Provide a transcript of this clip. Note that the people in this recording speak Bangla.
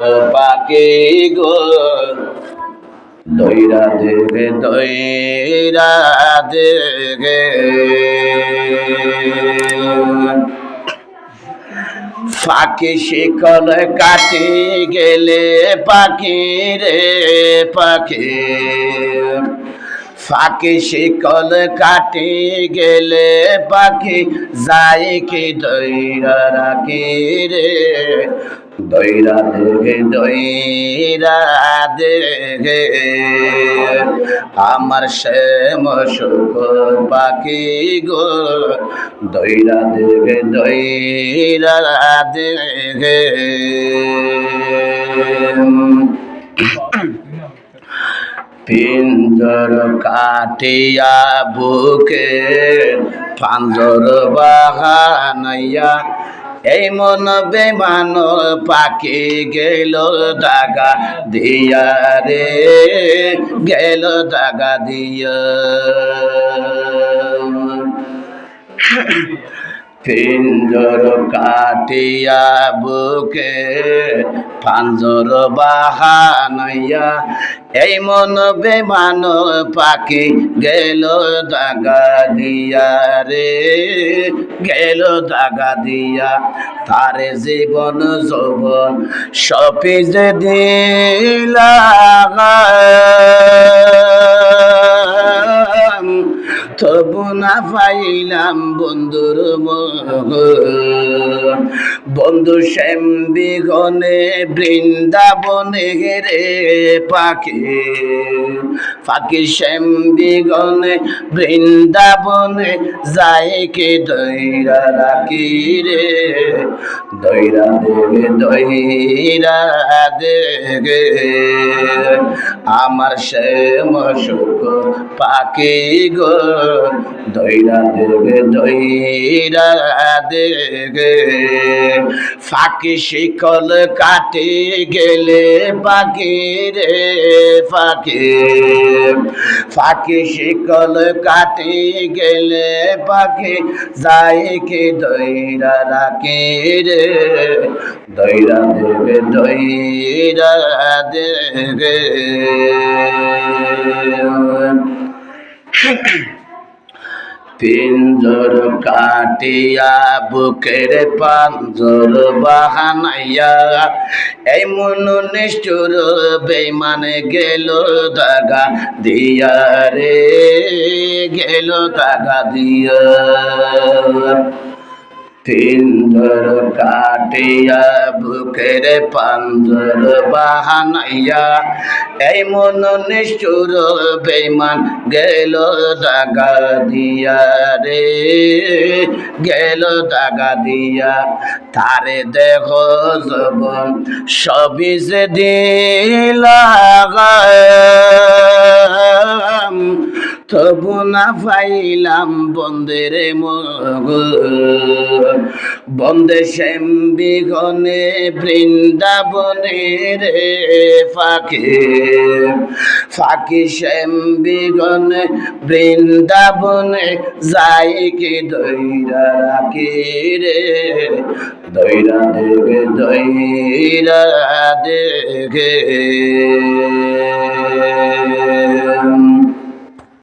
পাকে গো দইরা দেগে দইরা দেগে ফাঁকি শিকল কাটি গেলে পাখি রে পাখি। ফাঁকি শিকল কাটি গেলে পাখি যাই কি দইরা রাখি রে। দইরা দেগে দইরা দেগে আমার শ্যাম সুখ পাখি গো দইরা দেগে দইরা দেগে পিঞ্জর কাটিয়া বুকে পাঞ্জর বাহানাইয়া এই মন বেমান পাখি গেল দাগা দিয়া রে গেল দাগা দিয়া। পিঞ্জর কাটিয়া বুকে পাঞ্জর বাহানাইয়া, এই মন বেমান পাখি গেল দাগা দিয়া রে, গেল দাগা দিয়া। তারে জীবন যৌবন সপিজ দিলা পাইলাম বন্ধুর মগ বন্ধু শ্যাম বিঘনে বৃন্দাবনে রে পাখি। পাখি শ্যাম বিঘনে বৃন্দাবনে যায় কে দৈরা রাখি রে। দৈরা দেগে দৈরা দেগে আমার শ্যাম সুখ পাখি গো। দৈরা দেগে দৈরা দেগে ফাঁকি শিকল কাটে গেলে পাখি রে ফাঁকি। ফাঁকি শিকল কাটে গেলে পাখি যাই কে দৈরা রাখে রে। দৈরা দেগে দৈরা দেগে পিঞ্জর কাটিয়া বুকের পাঞ্জর বাহানাইয়া। এই মন নিষ্ঠুর বেমানে গেল দাগা দিয়া রে, গেল দাগা দিয়া। পিঞ্জর কাটিয়া বুকের পাঞ্জর বাহানাইয়া। এই মন নিষ্ঠুর বেমান গেল দাগা দিয়া রে। গেল দাগা দিয়া, তারে দেখ জবন সবিজ দিলা তবু না পাইলাম বন্দের বন্দে শ্যাম বিঘনে বৃন্দাবনে রে ফাঁকে। ফাঁকি শ্যাম বিঘনে বৃন্দাবনে যাই কি দৈরা রাখি রে। দৈরা দেগে দৈরা দেগে